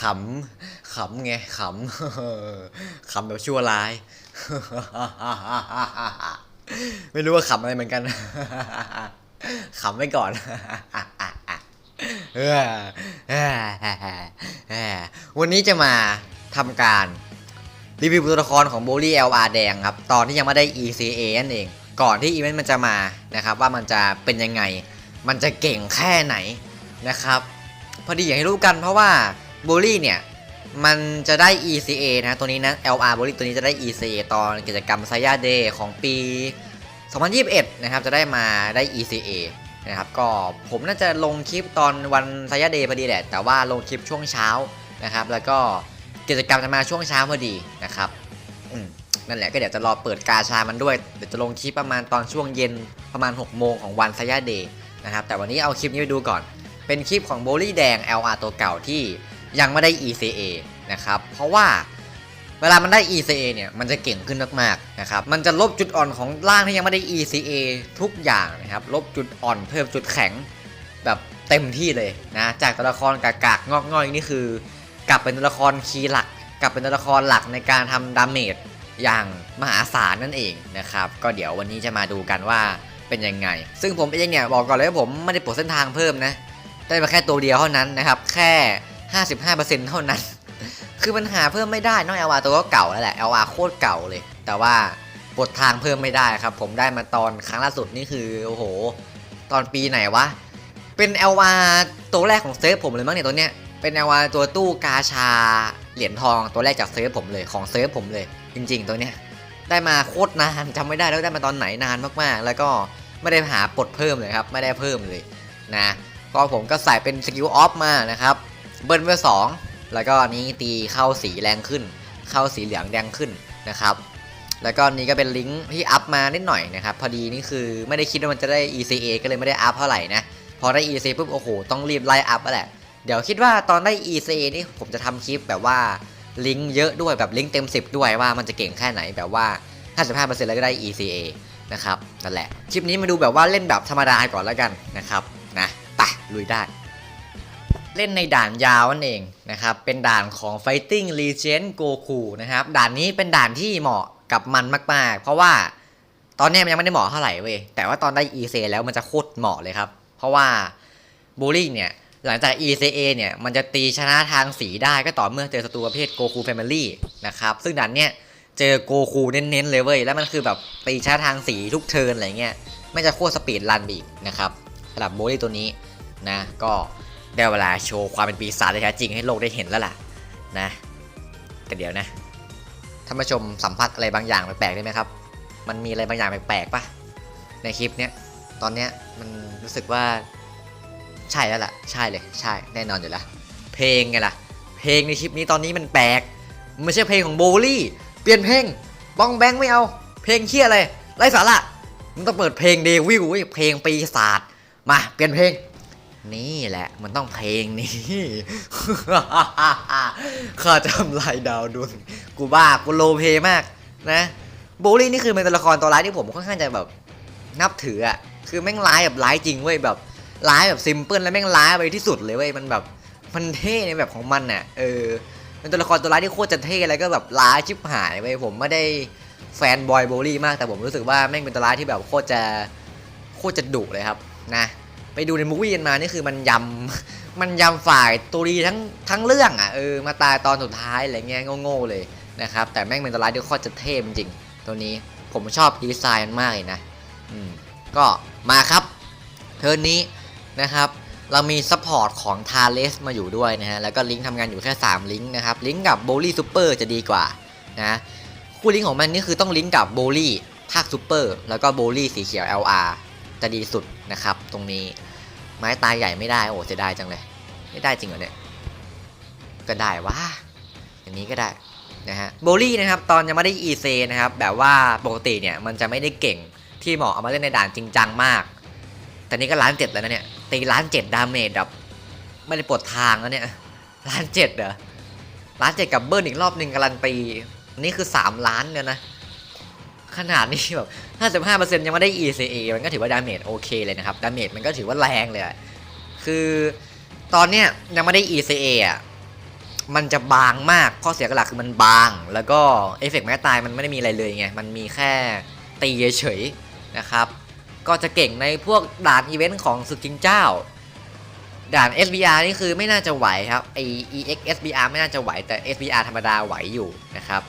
ขำ ขำไง ขำ ขำแบบชั่วร้าย ไม่รู้ว่าขำอะไรเหมือนกัน ขำไว้ก่อนวันนี้จะมาทำการรีวิวตัวละครของโบลี่ LR แดงครับ ตอนที่ยังไม่ได้ ECA นั่นเอง ก่อนที่อีเวนต์มันจะมานะครับ ว่ามันจะเป็นยังไง มันจะเก่งแค่ไหนนะครับพอดีอย่างให้รู้กันเพราะว่าโบลี่เนี่ยมันจะได้ ECA นะตัวนี้นะ LR โบลี่ตัวนี้จะได้ ECA ตอนกิจกรรมไซยาเดย์ของปี 2021 นะครับจะได้มาได้ ECA นะครับก็ผมน่าจะลงคลิปตอนวันไซยาเดย์พอดีแหละ แต่ว่าลงคลิปช่วงเช้านะครับ แล้วก็กิจกรรมจะมาช่วงเช้าพอดีนะครับอืมนั่นแหละก็เดี๋ยวจะรอเปิดกาชามันด้วย เดี๋ยวจะลงคลิปประมาณตอนช่วงเย็นประมาณ 6 โมงของวันไซยาเดย์ นะครับแต่วันนี้เอาคลิปนี้ไปดูก่อน เป็นคลิปของโบลี่แดง LR ตัวเก่าที่ยังไม่ได้ ECA นะครับเพราะว่าเวลามันได้ ECA เนี่ยมันจะเก่งขึ้นมากๆนะครับมันจะลบจุดอ่อนของร่างที่ยังไม่ได้ ECA ทุกอย่างนะครับลบจุดอ่อนเพิ่มจุดแข็งแบบเต็มที่เลยนะจากตัวละครกากๆงอกง่อยนี่คือ กลับเป็นตัวละครคีย์หลัก กลับเป็นตัวละครหลักในการทำดาเมจอย่างมหาศาลนั่นเองนะครับก็เดี๋ยววันนี้จะมาดูกันว่า เป็นยังไง ซึ่งผมเองเนี่ยบอกก่อนเลยว่าผมไม่ได้ปลดเส้นทางเพิ่มนะ ได้มาแค่ตัวเดียวเท่านั้นนะครับ แค่ 55%เท่านั้น คือมันหาเพิ่มไม่ได้นอก LR ตัวก็เก่าแล้วแหละ LR โคตรเก่าเลย แต่ว่าปลดทางเพิ่มไม่ได้ครับ ผมได้มาตอนครั้งล่าสุดนี่คือโอ้โห ตอนปีไหนวะ เป็น LR ตัวแรกของเซิร์ฟผมเลยมั้งเนี่ยตัวเนี้ย เป็น LR ตัวตู้กาชาเหรียญทองตัวแรกจากเซิร์ฟผมเลยของเซิร์ฟผมเลย จริง ๆ ตัวเนี้ยได้มาโคตรนานจำไม่ได้แล้วได้มาตอนไหนนานมากๆ แล้วก็ ไม่ได้หาปลดเพิ่มเลยครับ ไม่ได้เพิ่มเลยนะก็ผมก็ใส่เป็นสกิลออฟมานะครับ เบิร์นเวอร์สองแล้วก็นี้ตีเข้าสีแรงขึ้น เข้าสีเหลืองแดงขึ้นนะครับ แล้วก็นี้ก็เป็นลิงก์ที่อัพมานิดหน่อยนะครับ พอดีนี่คือไม่ได้คิดว่ามันจะได้ ECA ก็เลยไม่ได้อัพเท่าไหร่นะ พอได้ ECA ปุ๊บโอ้โหต้องรีบไล่อัพแล้วแหละ เดี๋ยวคิดว่าตอนได้ ECA นี่ผมจะทำคลิปแบบว่าลิงก์เยอะด้วยแบบลิงก์เต็ม 10 ด้วยว่ามันจะเก่งแค่ไหนแบบว่า 55%แล้วก็ได้ ECA นะครับนั่นแหละคลิปนี้มาดูแบบว่าเล่นแบบธรรมดาก่อนแล้วกันนะครับนะไปลุยได้ เล่นในด่านยาวนั่นเองนะครับเป็นด่านของ Fighting Legend Goku นะครับด่านนี้เป็นด่านที่เหมาะกับมันมากๆ เพราะว่าตอนนี้มันยังไม่ได้เหมาะเท่าไหร่เว้ยแต่ว่าตอนได้ ECA แล้วมันจะโคตรเหมาะเลยครับ เพราะว่าบูลลี่เนี่ยหลังจาก ECA เนี่ยมันจะตีชนะทางสีได้ก็ต่อเมื่อเจอศัตรูประเภท Goku Family นะครับซึ่งด่านเนี้ย เจอโกคูเน้นๆเลยเว้ย แล้วมันคือแบบตีชนะทางสีทุกเทิร์นอะไรเงี้ย ไม่จะโคตรสปีดรันอีกนะครับสำหรับโบลี่ตัวนี้นะ ก็ได้เวลาโชว์ความเป็นปีศาจแท้จริงให้โลกได้เห็นแล้วล่ะนะ แต่เดี๋ยวนะท่านผู้ชมสัมผัสอะไรบางอย่างแปลกๆได้ไหมครับ มันมีอะไรบางอย่างแปลกๆปะในคลิปเนี้ย ตอนเนี้ยมันรู้สึกว่าใช่แล้วล่ะ ใช่เลย ใช่ แน่นอนอยู่แล้ว เพลงไงล่ะ เพลงในคลิปนี้ตอนนี้มันแปลก ไม่ใช่เพลงของโบลี่ ลี่ยนเพลงบ้องแบงไม่เอา เพลงเคี้ยอะไรไร้สาระมันต้องเปิดเพลงเดวิลเว้ยเพลงปีศาจมาเปลี่ยนเพลง นี่แหละ มันต้องเพลงนี้ข้าจำลายดาวดวงกูบ้ากูโลเพมากนะโบลี่นี่คือเป็นตัวละครตัวร้ายที่ผมค่อนข้างจะแบบนับถืออะคือแม่งร้ายแบบร้ายจริงเว้ยแบบร้ายแบบซิมเพิลแล้วแม่งร้ายไปที่สุดเลยเว้ยมันแบบมันเท่ในแบบของมันน่ะเออ เป็นตัวละครตัวร้ายที่โคตรจะเท่แล้วก็แบบร้ายชิบหายเว้ยผมไม่ได้แฟนบอยโบลี่มากแต่ผมรู้สึกว่าแม่งเป็นตัวร้ายที่แบบโคตรจะโคตรจะดุเลยครับนะไปดูในมูวี่กันมานี่คือมันยำมันยำฝ่ายตัวดีทั้งทั้งเรื่องอะเออมาตายตอนสุดท้ายอะไรเงี้ยโง่ๆเลยนะครับแต่แม่งเป็นตัวร้ายที่โคตรจะเท่จริงตัวนี้ผมชอบดีไซน์มันมากเลยนะอืมก็มาครับเทิร์นนี้นะครับ เรามีซัพพอร์ตของทาเลสมาอยู่ด้วยนะฮะ แล้วก็ลิงก์ทำงานอยู่แค่ 3 ลิงก์นะครับ ลิงก์กับโบลี่ซูเปอร์จะดีกว่านะคู่ลิงก์ของมันนี่คือต้องลิงก์กับโบลี่ภาคซูเปอร์แล้วก็โบลี่สีเขียว LR จะดีสุดนะครับ ตรงนี้ไม้ตายใหญ่ไม่ได้ โอ้เสียดายจังเลย ไม่ได้จริงเหรอเนี่ย ก็ได้ว่าอย่างนี้ก็ได้นะฮะโบลี่นะครับตอนยังไม่ได้ EC นะครับแบบว่าปกติเนี่ยมันจะไม่ได้เก่งที่เหมาะเอามาเล่นในด่านจริงจังมาก แต่นี่ก็ล้านเจ็ดแล้วนะเนี่ย ตีล้านเจ็ดดาเมจแบบไม่ได้ปลดทางแล้วเนี่ย ล้านเจ็ดเหรอ ล้านเจ็ดกับเบิร์นอีกรอบหนึ่งการันตี นี่คือ3ล้านเนี่ยนะ ขนาดนี้แบบ55%ยังไม่ได้ ECA มันก็ถือว่าดาเมจโอเคเลยนะครับ ดาเมจมันก็ถือว่าแรงเลยคือตอนเนี้ยยังไม่ได้ ECA อะมันจะบางมากข้อเสียหลักคือมันบาง แล้วก็เอฟเฟกต์แม้ตายมันไม่ได้มีอะไรเลยไง มันมีแค่ตีเฉยๆนะครับ ก็จะเก่งในพวกด่านอีเวนต์ของศึกจิงเจ้า ด่าน SBR นี่คือไม่น่าจะไหวครับไอ EX SBR ไม่น่าจะไหวแต่ SBR ธรรมดาไหวอยู่นะครับ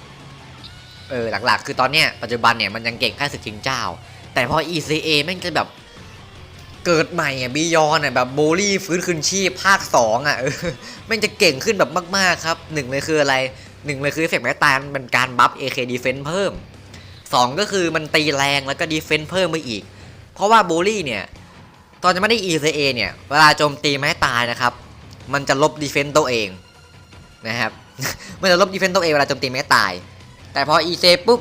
เออหลักๆ คือตอนเนี้ยปัจจุบันเนี่ยมันยังเก่งแค่ศึกชิงเจ้า แต่พอ ECA แม่งจะแบบเกิดใหม่อะบียอนอะแบบโบลี่ฟื้นคืนชีพภาค2อะเออม่งจะเก่งขึ้นแบบมากๆครับหนึ่งเลยคืออะไรหนึ่งเลยคือเอฟเฟกแม้ตายมันเป็นการบัฟ AK Defense เพิ่มสองก็คือมันตีแรงแล้วก็ Defense เพิ่มไปอีก เพราะว่าโบลี่เนี่ย ตอนจะไม่ได้ ECA เนี่ย เวลาโจมตีไม้ตายนะครับ มันจะลบ Defense ตัวเองนะครับ มันจะลบ Defense ตัวเองเวลาโจมตีไม้ตาย แต่พอ EC ปุ๊บ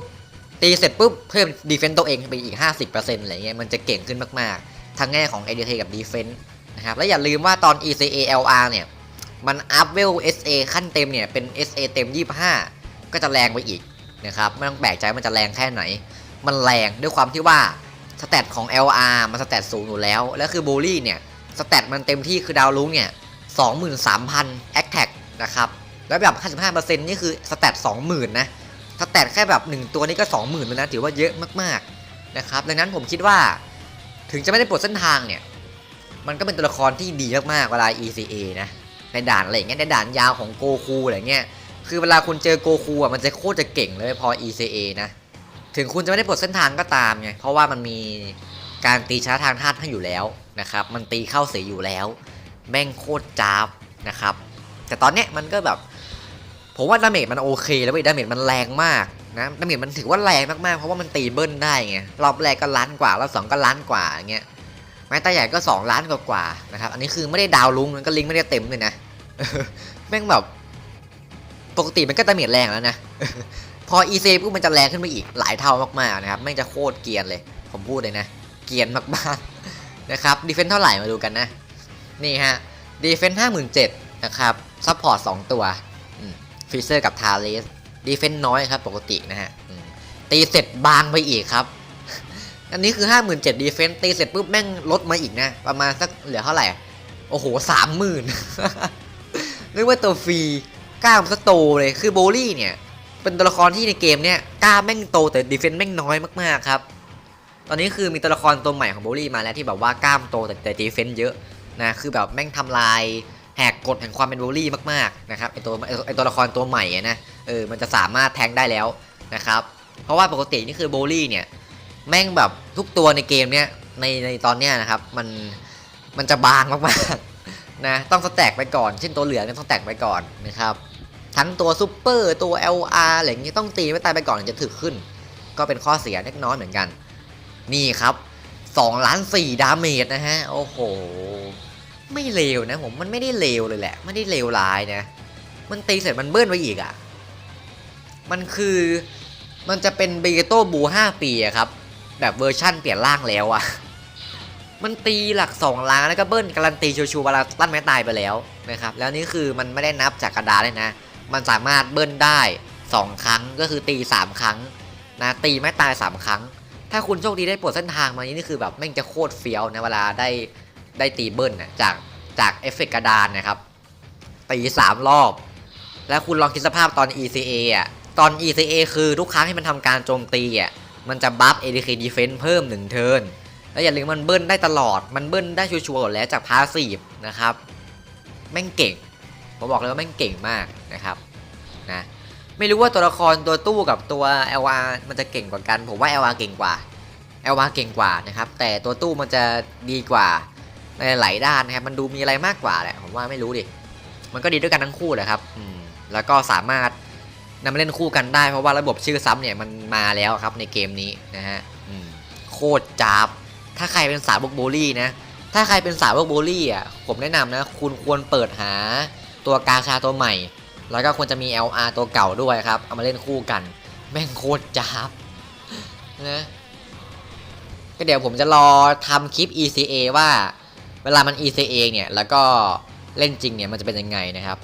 ตีเสร็จปุ๊บเพิ่ม Defense ตัวเองไปอีก 50%อะไรเงี้ยมันจะเก่งขึ้นมากๆ ทั้งแง่ของ ADT กับ Defense นะครับ และอย่าลืมว่าตอน ECA LR เนี่ย มันอัพเวล SA ขั้นเต็มเนี่ยเป็น SA เต็ม 25 ก็จะแรงไปอีกนะครับไม่ต้องแปลกใจมันจะแรงแค่ไหน มันแรงด้วยความที่ว่า สเตตของ LR มันสเตตสูงอยู่แล้ว แล้วคือบูลลี่เนี่ยสเตตมันเต็มที่คือดาวลุ้งเนี่ย23,000 a t t a c นะครับ แล้วแบบ 55%นี่คือสเตต20,000 นะ สแตทแค่แบบ 1 ตัวนี้ก็ 20,000แล้วนะ ถือว่าเยอะมากๆนะครับดังนั้นผมคิดว่าถึงจะไม่ได้ปลดเส้นทางเนี่ย มันก็เป็นตัวละครที่ดีมากๆเวลา ECA นะ ในด่านอะไรอย่างเงี้ยในด่านยาวของโกคูอะไรเงี้ย คือเวลาคุณเจอโกคูอะมันจะโคตรจะเก่งเลยพอ ECA นะ ถึงคุณจะไม่ได้ปลดเส้นทางก็ตามไงเพราะว่ามันมีการตีช้าทางธาตุให้อยู่แล้วนะครับ มันตีเข้าเสียอยู่แล้ว แม่งโคตรจ้าบนะครับ แต่ตอนเนี้ยมันก็แบบ ผมว่าดาเมจมันโอเค แล้วเว้ยดาเมจมันแรงมากนะดาเมจมันถือว่าแรงมากๆเพราะว่ามันตีเบิ้ลได้ไงรอบแรกก็ล้านกว่ารอบสองก็ล้านกว่าอย่างเงี้ยไม้ตาใหญ่ก็ 2 ล้านกว่าๆนะครับ อันนี้คือไม่ได้ดาวลุงมันก็ลิงไม่ได้เต็มเลยนะแม่งแบบปกติมันก็ดาเมจแรงแล้วนะ พอ EC ปุ๊บมันจะแรงขึ้นไปอีกหลายเท่ามากๆนะครับแม่งจะโคตรเกียนเลย ผมพูดเลยนะ เกียนมากๆนะครับดีเฟนเท่าไหร่มาดูกันนะ นี่ฮะดีเฟนห้าหมื่นเจ็ดนะครับซัพพอร์ตสองตัวฟรีเซอร์กับทาเลสดีเฟนน้อยครับปกตินะฮะตีเสร็จบางไปอีกครับ อันนี้คือ 5 7 0 0 0ดีเฟนตีเสร็จปุ๊บแม่งลดมาอีกนะ ประมาณสักเหลือเท่าไหร่ โอ้โหสามหมื่นนึกว่าตัวฟรีกล้ามก็โตเลยคือโบลี่เนี่ย เป็นตัวละครที่ในเกมเนี่ยกล้าแม่งโตแต่ดีเฟนต์แม่งน้อยมากๆครับ ตอนนี้คือมีตัวละครตัวใหม่ของโบลี่มาแล้วที่แบบว่ากล้ามโตแต่แต่ดีเฟนต์เยอะนะคือแบบแม่งทำลายแหกกฎแห่งความเป็นโบลี่มากๆนะครับไอตัวไอตัวละครตัวใหม่นะเออมันจะสามารถแทงได้แล้วนะครับเพราะว่าปกตินี่คือโบลี่เนี่ยแม่งแบบทุกตัวในเกมเนี้ยในในตอนเนี้ยนะครับมันมันจะบางมากๆนะต้องสแต็กไปก่อนเช่นตัวเหลืองเนี่ยต้องสแต็กไปก่อนนะครับ ทั้งตัวซูเปอร์ตัว LR อะไรอย่างงี้ต้องตีไม่ตายไปก่อนถึงจะถึกขึ้น ก็เป็นข้อเสียเล็กน้อยเหมือนกัน นี่ครับ2ล้าน4ดาเมจนะฮะ โอ้โห ไม่เลวนะผมมันไม่ได้เลวเลยแหละ ไม่ได้เลวร้ายนะ มันตีเสร็จมันเบิ้ลไปอีกอะ่ะ มันคือมันจะเป็นเบเกโต้บู5ปีครับ แบบเวอร์ชั่นเปลี่ยนร่างแล้วอะมันตีหลัก 2 ล้านแล้วก็เบิ้ลการันตีชัวร์ๆเวลาตั้นแม้ตายไปแล้วนะครับ แล้วนี่คือมันไม่ได้นับจากกระดาษเลยนะ มันสามารถเบิ้ลได้ 2 ครั้งก็คือตี 3 ครั้งนะตีไม่ตาย 3 ครั้ง ถ้าคุณโชคดีได้ปลดเส้นทางมานี้นี่คือแบบแม่งจะโคตรเฟี้ยวนะเวลาได้ได้ตีเบิ้ลนะจากจากเอฟเฟกต์กระดานนะครับตีสามรอบ แล้วคุณลองคิดสภาพตอน ECA อะตอน ECA คือทุกครั้งที่มันทำการโจมตีอะมันจะบัฟ ADK Defense เพิ่ม1เทิร์นแล้วอย่าลืมมันเบิ้ลได้ตลอด มันเบิ้ลได้ชัวร์ๆแล้วจากพาสีฟนะครับ แม่งเก่ง ผมบอกเลยว่าแม่งเก่งมากนะครับนะไม่รู้ว่าตัวละครตัวตู้กับตัว LR มันจะเก่งกว่ากัน ผมว่า LR เก่งกว่า LR เก่งกว่านะครับแต่ตัวตู้มันจะดีกว่าในหลายด้านนะครับมันดูมีอะไรมากกว่าแหละผมว่าไม่รู้ดิมันก็ดีด้วยกันทั้งคู่แหละครับอืมแล้วก็สามารถนำมาเล่นคู่กันได้เพราะว่าระบบชื่อซ้ำเนี่ยมันมาแล้วครับในเกมนี้นะฮะอืมโคตรจ้าบถ้าใครเป็นสาวกโบลี่นะถ้าใครเป็นสาวกโบลี่อะผมแนะนำนะคุณควรเปิดหา ตัวกาชาตัวใหม่ แล้วก็ควรจะมี LR ตัวเก่าด้วยครับ เอามาเล่นคู่กัน แม่งโคตรจ้าบนะก็เดี๋ยวผมจะรอทำคลิป ECA ว่า เวลามัน ECA เนี่ย แล้วก็เล่นจริงเนี่ยมันจะเป็นยังไงนะครับ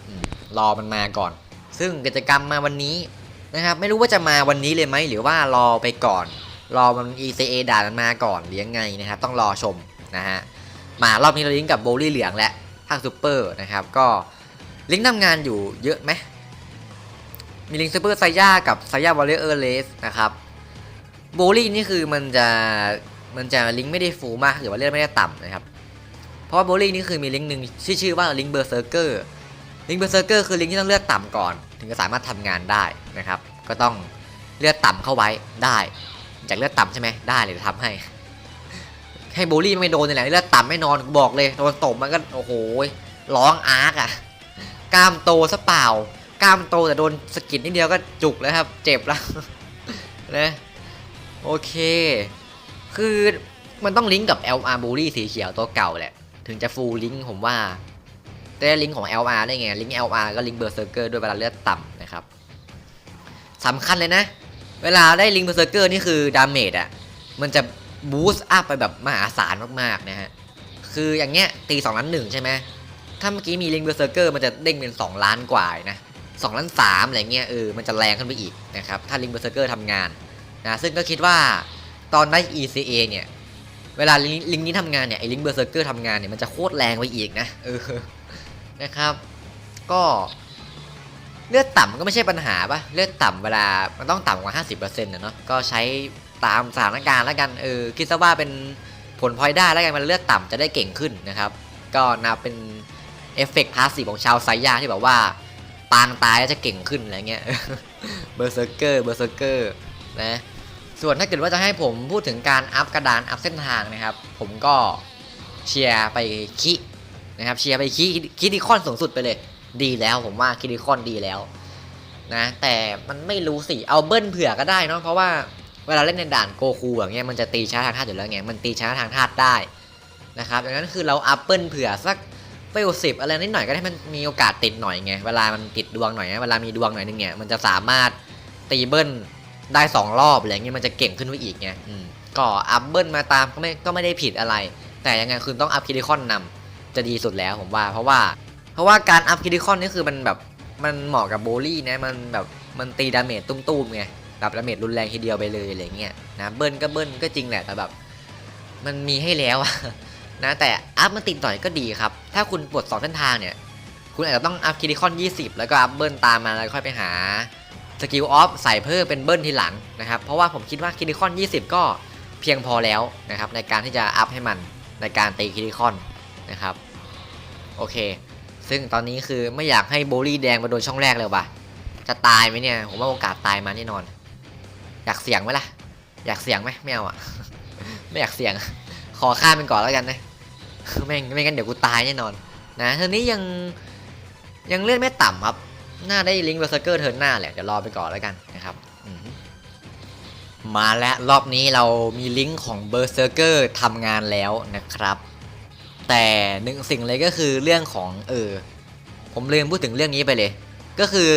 รอมันมาก่อน ซึ่งกิจกรรมมาวันนี้นะครับ ไม่รู้ว่าจะมาวันนี้เลยไหมหรือว่ารอไปก่อน รอมัน ECA ด่ามันมาก่อนหรือยังไงนะครับ ต้องรอชมนะฮะมารอบนี้เราลิงก์กับโบลี่เหลืองและภาคซูเปอร์นะครับ ก็ ลิงก์ทำงานอยู่เยอะไหมมีลิงก์ซูเปอร์ไซย่ากับไซย่าวอลเลอร์เลสนะครับโบลี่นี่คือมันจะมันจะลิงก์ไม่ได้ฟูมากหรือว่าเลือดไม่ได้ต่ำนะครับ เพราะว่าโบลี่นี่คือมีลิงก์หนึ่งชื่อชื่อว่าลิงก์เบอร์เซอร์เกอร์ลิงก์เบอร์เซอร์เกอร์คือลิงก์ที่ต้องเลือดต่ำก่อน ถึงจะสามารถทำงานได้นะครับ ก็ต้องเลือดต่ำเข้าไว้ได้จากเลือดต่ำใช่ไหมได้เลยทำให้ ให้โบลี่ไม่โดนนี่แหละเลือดต่ำไม่นอนบอกเลยโดนตบมันก็โอ้โหร้องอาร์กอะ กล้ามโตซะเปล่า กล้ามโตแต่โดนสกิดนิดเดียวก็จุกแล้วครับ เจ็บแล้วนะโอเค คือมันต้องลิงก์กับ LR b u l l y สีเขียวตัวเก่าแหละ ถึงจะฟูลลิงก์ผมว่าแต่ลิงก์ของ LR ได้ไง ลิงก์ LR ก็ลิงก์เบอร์เซอร์เกอร์ด้วยเวลาเลือดต่ำนะครับสำคัญเลยนะ เวลาได้ลิงก์เบอร์เซอร์เกอร์นี่คือดาเมจอะ มันจะบูสต์อัพไปแบบมหาศาลมากๆนะฮะ คืออย่างเงี้ยตี2ล้านหนึ่งใช่ไหม ถ้าเมื่อกี้มีลิงเบอร์เซอร์เกอร์มันจะเด้งเป็น 2 ล้านกว่านะ2ล้านสามอะไรเงี้ยเออมันจะแรงขึ้นไปอีกนะครับถ้าลิงเบอร์เซอร์เกอร์ทำงานนะซึ่งก็คิดว่าตอนได้ ECA เนี่ย เวลาลิงนี้ทำงานเนี่ยไอ้ลิงเบอร์เซอร์เกอร์ทำงานเนี่ยมันจะโคตรแรงไปอีกนะเออนะครับ ก็เลือดต่ำก็ไม่ใช่ปัญหาปะเลือดต่ำเวลามันต้องต่ำกว่า 50%นะเนาะก็ใช้ตามสถานการณ์แล้วกันเออคิดซะว่าเป็นผลพลอยได้แล้วกันมันเลือดต่ำจะได้เก่งขึ้นนะครับ ก็นับเป็น เอฟเฟกต์พาสซีฟของชาวไซย่าที่แบบว่า ปางตายแล้วจะเก่งขึ้นอะไรเงี้ยเบอร์เซอร์เกอร์เบอร์เซอร์เกอร์นะส่วนถ้าเกิดว่าจะให้ผมพูดถึงการอัพกระดานอัพเส้นทางนะครับ ผมก็เชียร์ไปคินะครับเชียร์ไปคิคิดิคอนสูงสุดไปเลย ดีแล้วผมว่าคิดิคอนดีแล้วนะแต่มันไม่รู้สิเอาเบิ้ลเผื่อก็ได้เนาะเพราะว่าเวลาเล่นในด่านโกคูอย่างเงี้ยมันจะตีช้าทางธาตุอยู่แล้วไงมันตีช้าทางธาตุได้นะครับดังนั้นคือเราอัพเปิลเผื่อสัก เปลสิบอะไรนิดหน่อยก็ให้มันมีโอกาสติดหน่อยไง เวลามันติดดวงหน่อยนะเวลามีดวงหน่อยนึงเนี่ยมันจะสามารถตีเบิ้ลได้สองรอบอะไรเงี้ยมันจะเก่งขึ้นไปอีกไงก็อัพเบิ้ลมาตามก็ไม่ก็ไม่ได้ผิดอะไร แต่ยังไงคุณต้องอัพคิดิคอนนำจะดีสุดแล้วผมว่า เพราะว่า เพราะว่าการอัพคิดิคอนนี่คือมันแบบมันเหมาะกับโบลี่นะมันแบบมันตีดาเมจตุ้มๆไงแบบดาเมจรุนแรงทีเดียวไปเลยอะไรเงี้ยนะเบิ้ลก็เบิ้ลก็จริงแหละแต่แบบ มันมีให้แล้วอะ นะแต่อัพมันติดหน่อยก็ดีครับ ถ้าคุณปลดสองเส้นทางเนี่ย คุณอาจจะต้องอัพคิดิคอน 20 แล้วก็อัพเบิ้ลตามมาแล้วค่อยไปหาสกิลออฟใส่เพิ่มเป็นเบิ้ลทีหลังนะครับ เพราะว่าผมคิดว่าคิดิคอน 20 ก็เพียงพอแล้วนะครับในการที่จะอัพให้มันในการตีคิดิคอนนะครับโอเค ซึ่งตอนนี้คือไม่อยากให้โบลี่แดงมาโดนช่องแรกเลยว่ะจะตายไหมเนี่ยผมว่าโอกาสตายมาแน่นอน อยากเสี่ยงไหมล่ะ อยากเสี่ยงไหมไม่เอาอะ ไม่อยากเสี่ยง ขอข้ามมันก่อนแล้วกันนะ ไม่ไม่งั้นเดี๋ยวกูตายแน่นอน นะเทอร์นี้ยังยังเลื่อนไม่ต่ำครับ น่าได้ลิงก์เบอร์เซอร์เกอร์เทิร์นหน้าแหละ เดี๋ยวรอไปก่อนแล้วกันนะครับมมาแล้วรอบนี้เรามีลิงก์ของเบอร์เซอร์เกอร์ทำงานแล้วนะครับ แต่หนึ่งสิ่งเลยก็คือเรื่องของเออผมลืมพูดถึงเรื่องนี้ไปเลย ก็คือ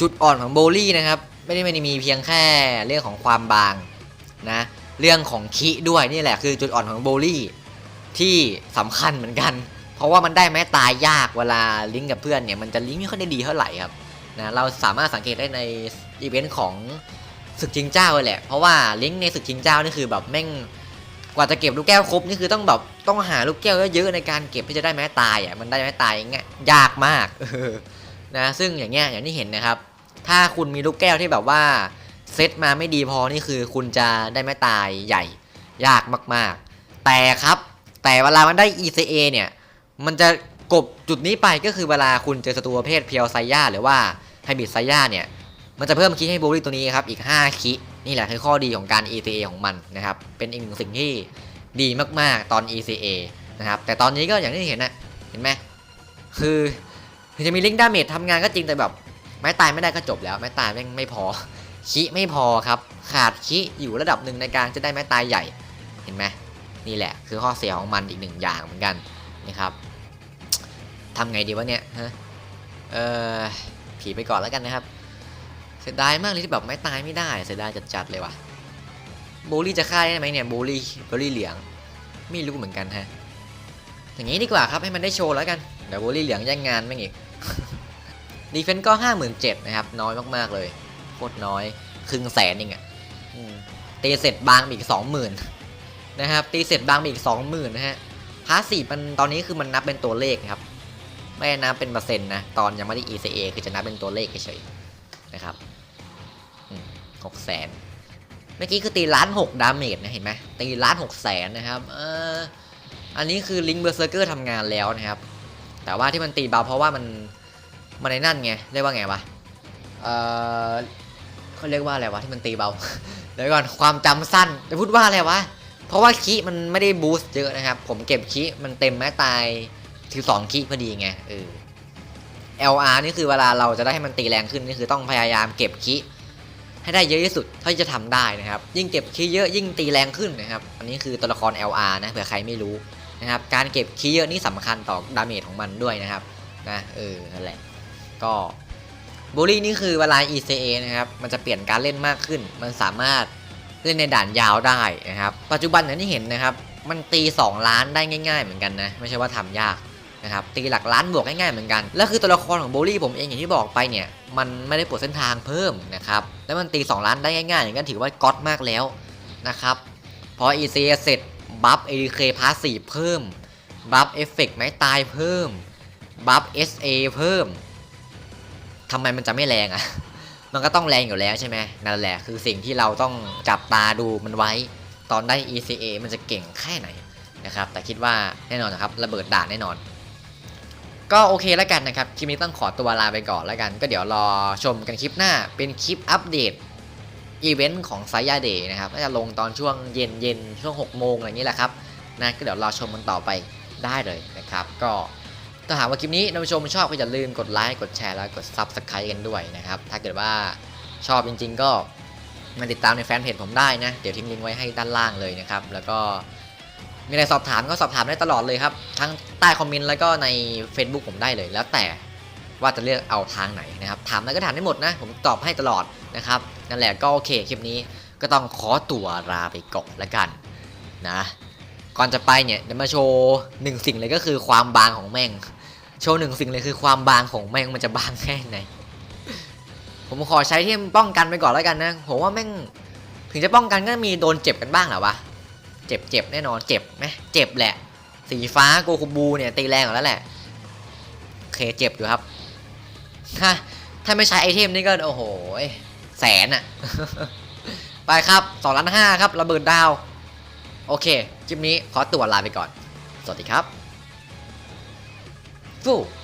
จุดอ่อนของโบลี่นะครับ ไม่ได้ไม่ได้มีเพียงแค่เรื่องของความบางนะ เรื่องของคิด้วยนี่แหละคือจุดอ่อนของโบลี่ ที่สำคัญเหมือนกัน เพราะว่ามันได้แม้ตายยากเวลาลิงก์กับเพื่อนเนี่ยมันจะลิงก์ไม่ค่อยได้ดีเท่าไหร่ครับนะเราสามารถสังเกตได้ในอีเวนต์ของศึกชิงเจ้าเลยแหละ เพราะว่าลิงก์ในศึกชิงเจ้านี่คือแบบแม่งกว่าจะเก็บลูกแก้วครบนี่คือต้องแบบต้องหาลูกแก้วเยอะๆในการเก็บเพื่อจะได้แม้ตายอะมันได้แม้ตายอย่างเงี้ยยากมากนะซึ่งอย่างเงี้ยอย่างที่เห็นนะครับ ถ้าคุณมีลูกแก้วที่แบบว่าเซตมาไม่ดีพอนี่คือคุณจะได้ไม่ตายใหญ่ยากมากๆ แต่ครับ แต่เวลามันได้ ECA เนี่ย มันจะกบจุดนี้ไปก็คือเวลาคุณเจอศัตรูประเภทเพียวไซย่าหรือว่าไฮบิดไซย่าเนี่ย มันจะเพิ่มคีให้โบลี่ตัวนี้ครับ อีก 5 คีนี่แหละคือข้อดีของการ ECA ของมันนะครับ เป็นอีกหนึ่งสิ่งที่ดีมากๆตอน ECA นะครับ แต่ตอนนี้ก็อย่างที่เห็นนะเห็นไหมคือจะมีลิงก์ดาเมจทำงานก็จริงแต่แบบไม้ตายไม่ได้ก็จบแล้วไม้ตายแม่งไม่พอคิไม่พอครับ ขาดคิอยู่ระดับหนึ่งในการจะได้ไม้ตายใหญ่เห็นไหม นี่แหละ คือข้อเสียของมันอีกหนึ่งอย่างเหมือนกันนะครับทำไงดีวะเนี่ยฮะเออผีไปก่อนแล้วกันนะครับ เสียดายมากเลยที่แบบไม้ตายไม่ได้เสียดายจัดๆเลยว่ะโบลี่จะฆ่าได้ไหมเนี่ยโบลี่โบลี่เหลืองไม่รู้เหมือนกันฮะอย่างนี้ดีกว่าครับให้มันได้โชว์แล้วกันเดี๋ยวโบลี่เหลืองแย่งงานแม่งอีกดีเฟนต์ก็ห้าหมื่นเจ็ดนะครับ น้อยมากๆเลยโคตรน้อย ครึ่งแสนเองอะอืมตีเสร็จบางอีกสองหมื่น นะครับ ตีเสร็จบางไปอีกสองหมื่นนะฮะพาสซีฟมันตอนนี้คือมันนับเป็นตัวเลขนะครับ ไม่ได้นับเป็นเปอร์เซ็นต์นะ ตอนยังไม่ได้ ECA คือจะนับเป็นตัวเลขเฉยๆนะครับหกแสนเมื่อกี้คือตีล้านหกดาเมจนะเห็นไหมตีล้านหกแสนนะครับเอออันนี้คือลิงเบอร์เซอร์เกอร์ทำงานแล้วนะครับ แต่ว่าที่มันตีเบาเพราะว่ามันมันในนั่นไงเรียกว่าไงวะเออเขาเรียกว่าอะไรวะที่มันตีเบาเดี๋ยวก่อนความจำสั้นจะพูดว่าอะไรวะ เพราะว่าคีมันไม่ได้บูสต์เยอะนะครับ ผมเก็บคีมันเต็มแม้ตายถึงสองคีพอดีไงเออ LR นี่คือเวลาเราจะได้ให้มันตีแรงขึ้นนี่คือต้องพยายามเก็บคีให้ได้เยอะที่สุดเท่าที่จะทำได้นะครับ ยิ่งเก็บคีเยอะยิ่งตีแรงขึ้นนะครับ อันนี้คือตัวละคร LR นะเผื่อใครไม่รู้นะครับ การเก็บคีเยอะนี่สำคัญต่อดาเมจของมันด้วยนะครับนะเออนั่นแหละก็บูลลี่นี่คือเวลา ECA นะครับ มันจะเปลี่ยนการเล่นมากขึ้น มันสามารถ เล่นในด่านยาวได้นะครับ ปัจจุบันอย่างที่เห็นนะครับ มันตี 2 ล้านได้ง่าย ๆ เหมือนกันนะ ไม่ใช่ว่าทำยากนะครับ ตีหลักล้านบวกง่ายๆเหมือนกัน แล้วคือตัวละครของโบลี่ผมเองอย่างที่บอกไปเนี่ย มันไม่ได้ปลดเส้นทางเพิ่มนะครับ แล้วมันตี 2 ล้านได้ง่ายๆอย่างนั้นถือว่าก๊อตมากแล้วนะครับ พอ EC เสร็จบัฟ ADK พาสซีเพิ่ม บัฟเอฟเฟกต์ไม้ตายเพิ่ม บัฟ SA เพิ่มทำไมมันจะไม่แรงอะ มันก็ต้องแรงอยู่แล้วใช่ไหมนั่นแหละคือสิ่งที่เราต้องจับตาดูมันไว้ ตอนได้ ECA มันจะเก่งแค่ไหนนะครับ แต่คิดว่าแน่นอนนะครับระเบิดด่านแน่นอน ก็โอเคแล้วกันนะครับ คลิปนี้ต้องขอตัวลาไปก่อนแล้วกัน ก็เดี๋ยวรอชมกันคลิปหน้าเป็นคลิปอัปเดตอีเวนต์ของไซยาเดย์นะครับก็จะลงตอนช่วงเย็นเย็นช่วง6โมงอะไรนี้แหละครับนะก็เดี๋ยวรอชมกันต่อไปได้เลยนะครับ ก็ ถ้าหากว่าคลิปนี้ท่านผู้ชมชอบก็อย่าลืมกดไลค์กดแชร์แล้วกด Subscribe กันด้วยนะครับถ้าเกิดว่าชอบจริง ๆ ก็มาติดตามในแฟนเพจผมได้นะ เดี๋ยวทิ้งลิงก์ไว้ให้ด้านล่างเลยนะครับ แล้วก็มีอะไรสอบถามก็สอบถามได้ตลอดเลยครับ ทั้งใต้คอมเมนต์แล้วก็ใน Facebook ผมได้เลย แล้วแต่ว่าจะเลือกเอาทางไหนนะครับ ถามอะไรก็ถามได้หมดนะ ผมตอบให้ตลอดนะครับ นั่นแหละก็โอเค คลิปนี้ก็ต้องขอตัวลาไปก่อนละกันนะ ก่อนจะไปเนี่ยเดี๋ยวมาโชว์หนึ่งสิ่งเลยก็คือความบางของแม่ง โชว์หนึ่งสิ่งเลยคือความบางของแม่งมันจะบางแค่ไหน ผมขอใช้ที่ป้องกันไปก่อนแล้วกันนะ ผมว่าแม่งถึงจะป้องกันก็มีโดนเจ็บกันบ้างแหละวะ เจ็บเจ็บแน่นอนเจ็บไหมเจ็บแหละ สีฟ้าโกคูบูเนี่ยตีแรงกว่าแล้วแหละ โอเคเจ็บอยู่ครับ ถ้าถ้าไม่ใช้ไอเทมนี่ก็โอ้โหแสนอะไปครับสองล้านห้าครับระเบิดดาว โอเคคลิปนี้ขอตัวลาไปก่อน สวัสดีครับ ฟู